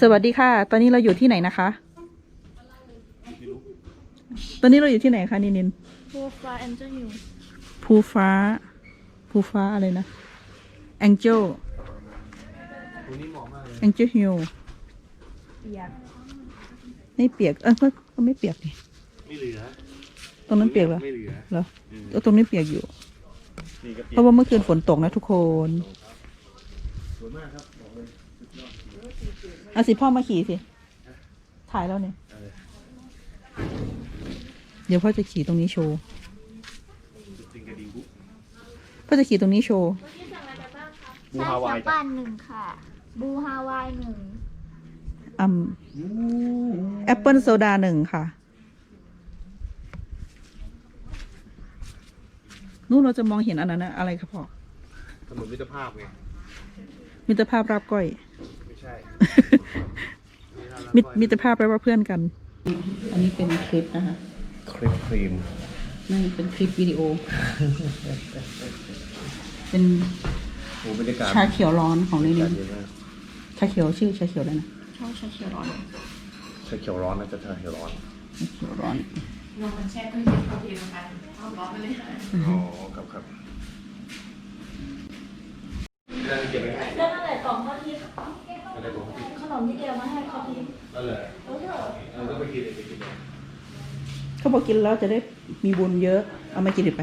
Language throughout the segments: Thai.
สวัสดีค่ะ ตอนนี้เราอยู่ที่ไหนนะคะ ตอนนี้เราอยู่ที่ไหนคะนินินโปรไฟล์แอนเจอร์ฮิวภูฟ้า ภูฟ้าอะไรนะ Angel ตรงนี้เหมาะมากเลย Angel Hill เปียกไม่เปียก เออก็ก็ไม่เปียกดิไม่เหลือ ตรงนั้นเปียกเหรอไม่เหลือเหรอเออตรงนี้เปียกอยู่นี่ก็เปีเพยกราะว่าเมื่อคืนฝนตกนะทุกคนสวยมากครับบอก เลยเอาสิพ่อมาขี่สิ ถ่ายแล้วเนี่ยเอาเลยเดี๋ยวพ่อจะขี่ตรงนี้โชว์สุดจริงกระดิ่งบุ๊พ่อจะขี่ตรงนี้โชว์ บูฮาวายชาจ้ะบ้านหนึ่งค่ะ บูฮาวายหนึ่งอืมแอปเปิลโซดาหนึ่งค่ะ นู่นเราจะมองเห็นอันนั้นนะอะไรครับพ่อถนนมิตรภาพไงมิตรภาพรับก้อยไม่ ใช่มิตรมิตรภาพแปลว่าเพื่อนกัน อันนี้เป็นคลิปนะคะ ครีมครีมนั่นเป็นคลิปวิดีโอ เป็นโอ้บรรยากาศชาเขียวร้อนของลิบรรลิยานกาศเยอะมากชาเขียวชื่อชาเขียวอะไรนะชอบชาเขียวร้อนชาเขียวร้อนนะจะชาเขียวร้อนชาเขียวร้อน ลงมันแช่ตู้เย็นพอดีนะคะเอาร้อนไปเลยค่ะ อ๋อครับครับ เรื่องเก็บไว้ให้แล้วนั่นแหละกล่องข้าวทิพย์อะไรผมกินขนมที่เดียวมาให้ข้าวทิพย์นั่นแหละเออเถอะเออก็ไปกินเลยไปกินเลยเขาบอกกินแล้วจะได้มีบุญเยอะ เอามากินดิไป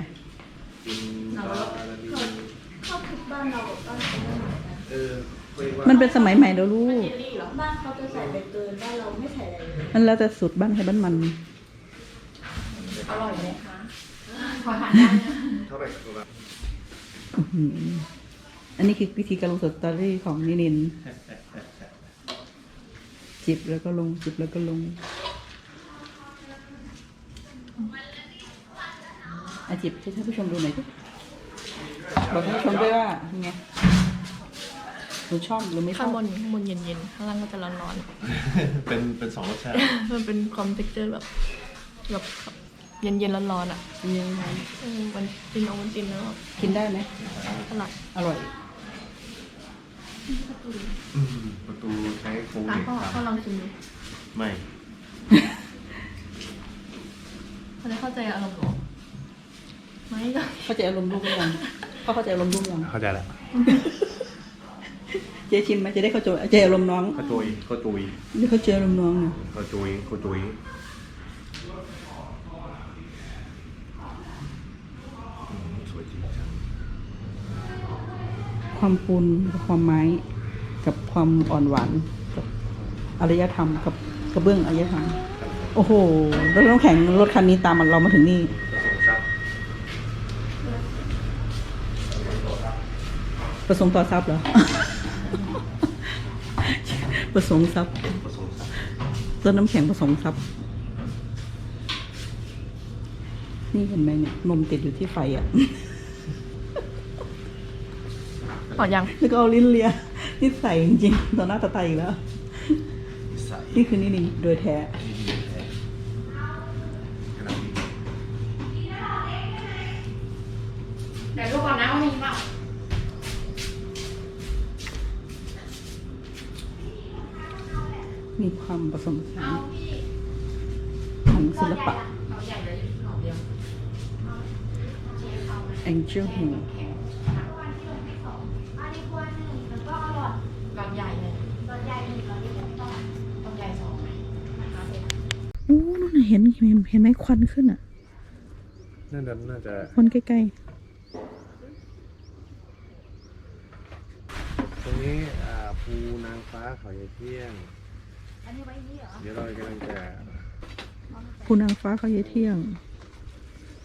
กินปลาแล้วมีข้าวทิพย์บ้านเราบ้านเขาไม่เหมือนกันเออคุยว่ามันเป็นสมัยใหม่แล้วลูก บ้านเขาจะใส่ใบเตยบ้านเราไม่ใส่อะไรเลยมันแล้วแต่สูตรบ้านใครบ้านมัน อร่อยไหมคะขอทานได้นะ เท่าไหร่ครับตัวละอื้อหือ อันนี้คือวิธีการลงสตอรี่ของนินิน จิบแล้วก็ลง จิบแล้วก็ลงอาจิบให้ท่านผู้ชมดูหน่อยดิบอกท่านผู้ชมด้วยว่าไงหนูชอบหรือไม่ชข้าองบบนข้างบนเย็นๆ ข้างล่างก็จะร้อนเป็นเป็นสองรสชาติ ๆ มันเป็นความเท็กเจอร์แบบแบบเย็นๆ ร้อนๆอะยังไงเออมันกินเอามันกินแล้วกินได้ไหมอร่อย อร่อย อืมประตูใช้โคอะวิดพ่อคพ่อรับลองชิมดูไม่เขาจะเข้าใจอารมณ์หนูไม่ก็เข้าใจอารมณ์ลูกหรือยังพ่อเข้าใจอารมณ์ลูกยังเข้าใจแล้วเจ๊ชิมไหมจะได้เข้าใจใจอารมณ์น้องข้าจุยข้าจุยได้เข้าใจอารมณ์น้องนะข้าจุยข้าจุย ความปูนกับความไม้ กับความอ่อนหวานกับอารยธรรม กับกระเบื้องอารยธรรม โอ้โหแล้วน้ำแข็งรถคันนี้ตามเรามาถึงนี่ผสมทรัพย์ประสงค์ต่อทรัพย์เหรอ ประสงค์ทรัพย์ผสมทรัพย์ต้นน้ำแข็งประสงค์ทรัพย์ นี่เห็นไหมเนี่ยนมติดอยู่ที่ไฟอะ หอยัง แล้วก็เอาลิ้นเลียนี่ใส่จริงๆต่อหน้าต่อตาอีกแล้ว ใสนี่คือนี่นี่โดยแท้ที่ดีแท้ขนาดนี้เดี๋ยวดูก่อนนะว่ามีเปล่ามีความผสมผสานของศิลปะ เอาใหญ่เลยหอมเดียว Angel Hill หลอดใหญ่เลยหลอดใหญ่หนึ่งหลอดใหญ่สองหลอดใหญ่สองไหมนะคะเสร็จ โอ้นู่นน่ะ เห็นเห็นเห็นไหมควันขึ้นอะน่าจะน่าจะควันใกล้ตรงนี้อ่าภูนางฟ้าเขาใหญ่เที่ยง อันนี้ไว้นี่เหรอเดี๋ยวเรากำลังจะๆภูนางฟ้าเขาเยเที่ยง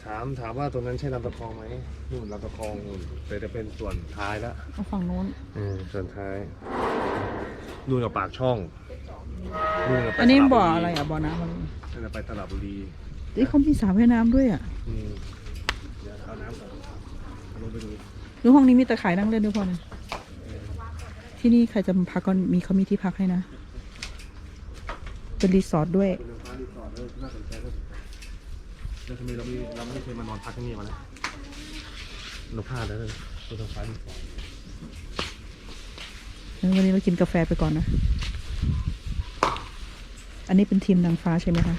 ถามถามว่าตรงนั้นใช่ลำตะคองไหมนู่นลำตะคองนู่นแต่จะเป็นส่วนท้ายละเอาฝั่งโน้นเออส่วนท้ายนู่นกับปากช่องนู่นกับไปอันนี้สระบ่อรีอะไรอะบ่อน้ำอะไร นั่นนะไปตลาดบุรีเอ้ยเขามีสระว่ายน้ำด้วยอะอืมเดี๋ยวเอาน้ำก่อนเอาลงไปดูหรือห้องนี้มีตะข่ายนั่งเล่นด้วยพ่อเนี่ยที่นี่ใครจะมาพักก็มีเขามีที่พักให้นะ เป็นรีสอร์ทด้วย เป็นนางฟ้ารีสอร์ทเออน่าสนใจน่าสนใจแล้วทำไมเราไม่เราไม่เคยมานอนพักที่นี่มาแล้วเราพลาดแล้วเลยเป็นนางฟ้ารีสอร์ท งั้นวันนี้เรากินกาแฟไปก่อนนะ ออันนี้เป็นทีมนางฟ้าใช่ไหมคะ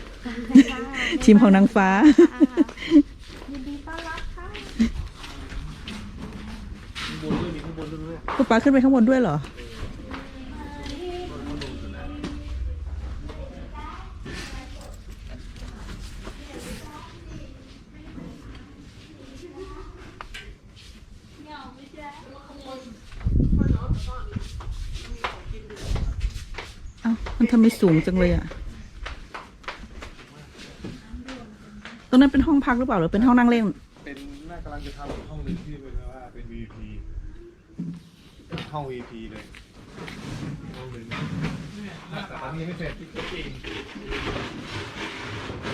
ทีมของนางฟ้า ยินดีต้อนรับค่ะข้างบนด้วยมีข้างบนด้วยป๊าป๊าขึ้นไปข้างบนด้วยเหรอ เอ้า มันทำไมสูงจังเลยอะตรงนั้นเป็นห้องพักหรือเปล่าหรือเป็นห้องนั่งเล่น เป็นน่ากำลังจะทำห้องหนึ่งที่เป็นว่าเป็น VP ห้อง VP เลยห้องหนึ่งแต่ตอนนี้ยังไม่เสร็จจริง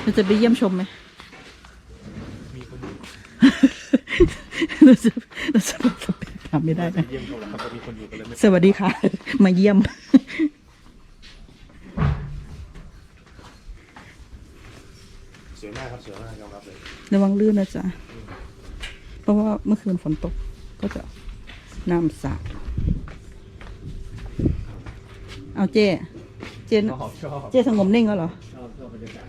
เราจะไปเยี่ยมชมไหม มีคนอยู่เราจะเราจะบอกสเปคถามไม่ได้นะ เยี่ยมเขาแล้วครับแต่มีคนอยู่กันเลยไม่ สวัสดีค่ะ มาเยี่ยม สวยมากครับสวยมากยอม รับเลยระวังลื่นนะจ๊ะ เพราะว่าเมื่อคืนฝนตกก็จะน้ำสาดเอาเจเจชอบชอบเจสงบนิ่งแล้วเหรอชอบชอบบรรยากาศ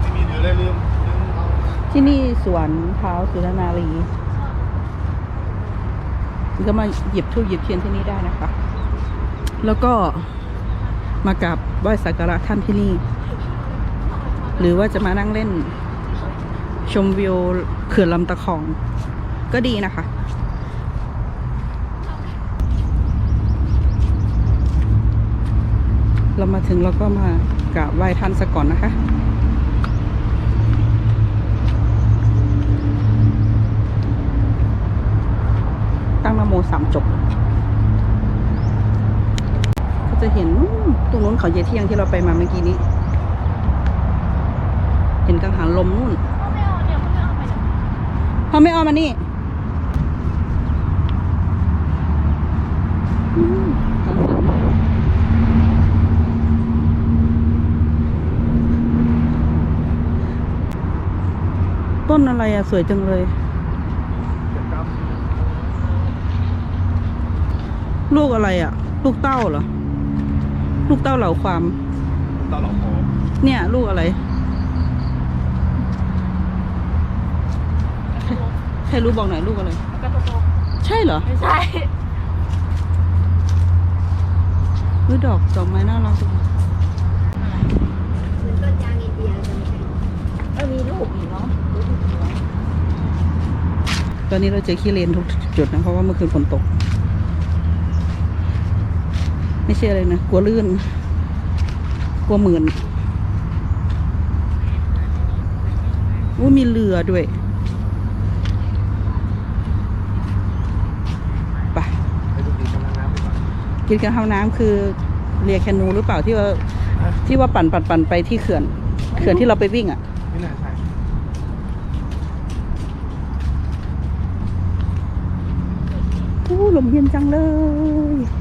ไม่มีเดี๋ยวเลยลืมลืมเอามาที่นี่สวนเท้าสุรนารีก็มาหยิบทูบหยิบเทียนที่นี่ได้นะคะ แล้วก็มากราบไหว้สักการะท่านที่นี่ หรือว่าจะมานั่งเล่น ชมวิวเขื่อนลำตะคอง ก็ดีนะคะเรามาถึงเราก็มากราบไหว้ท่านซะก่อนนะคะ ตั้งนโมสามจบ ก็จะเห็น ตรงนู้นเขาเยเที่ยงที่เราไปมาเมื่อกี้นี้ เห็นกังหันลมนู่นพ่อไม่เอเนี่ยเขาไม่เอามานี่ต้นอะไรอะสวยจังเลย ลูกอะไรอะลูกเต้าเหรอ ลูกเต้าเหล่าความตลอดขอเนี่ย ลูกอะไรใครรู้บอกหน่อยลูกอะไรกระตุกใช่เหรอ ไม่ใช่คือดอกดอกไม้น่ารักจังเหมือนต้นยางอินเดียจะไม่ใช่เออมีลูกอีกเนาะลูกอีกเนาะตอนนี้เราเจอขี้เลนทุกจุดนะ เพราะว่าเมื่อคืนฝนตก ไม่ใช่อะไรนะ กลัวลื่น กลัวหมื่นอู้มีเรือด้วยไปไปดูดีกำลังน้ำดีกว่ากินกันห้าน้ำคือเรียแคนูหรือเปล่าที่ว่าที่ว่าปั่นปั่นปั่นไปที่เขื่อน เขื่อนที่เราไปวิ่งอะไม่น่าใช่อู้ลมเย็นจังเลย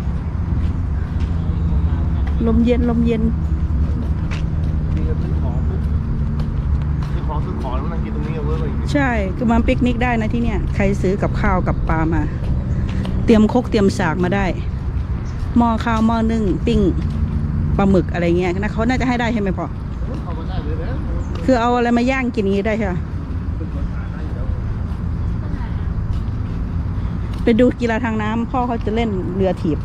ลมเย็นลมเย็นดีกับซื้อของปุ๊บซื้อของซื้อของแล้วมานั่งกินตรงนี้เอาเว้ยเลยใช่ คือมาปิกนิกได้นะที่เนี่ย ใครซื้อกับข้าวกับปลามา เตรียมครกเตรียมสากมาได้ หม้อข้าวหม้อนึ่งปิ้งปลาหมึกอะไรเงี้ยนะเขาน่าจะให้ได้ใช่ไหมพ่อเอามาได้เลยนะคือเอาอะไรมาย่างกินอย่างนี้ได้ใช่ไหมเป็นคนหาได้อยู่แล้วไปดูกีฬาทางน้ำพ่อเขาจะเล่นเรือถีบ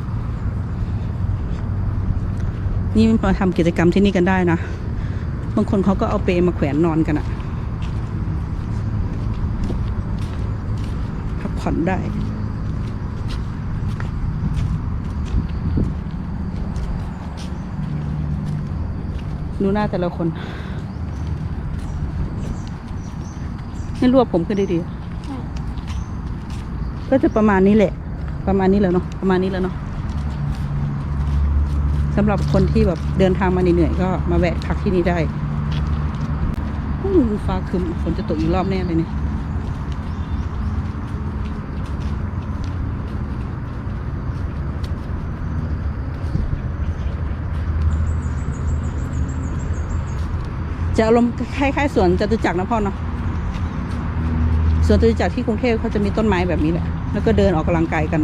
นี่มาทำกิจกรรมที่นี่กันได้นะ บางคนเขาก็เอาเปลมาแขวนนอนกันอะพักผ่อนได้ดูหน้าแต่ละคนให้รวบผมขึ้นดีๆก็จะประมาณนี้แหละ ประมาณนี้แล้วเนาะ ประมาณนี้แล้วเนาะ สำหรับคนที่แบบเดินทางมาเหนื่อยๆก็มาแวะพักที่นี่ได้อู้ฟ้าครึมฝนจะตกอีกรอบแน่เลยเนี่ยจะอารมณ์คล้ายๆสวนจตุจักรนะพ่อเนาะสวนจตุจักรที่กรุงเทพเขาจะมีต้นไม้แบบนี้แหละ แล้วก็เดินออกกำลังกายกัน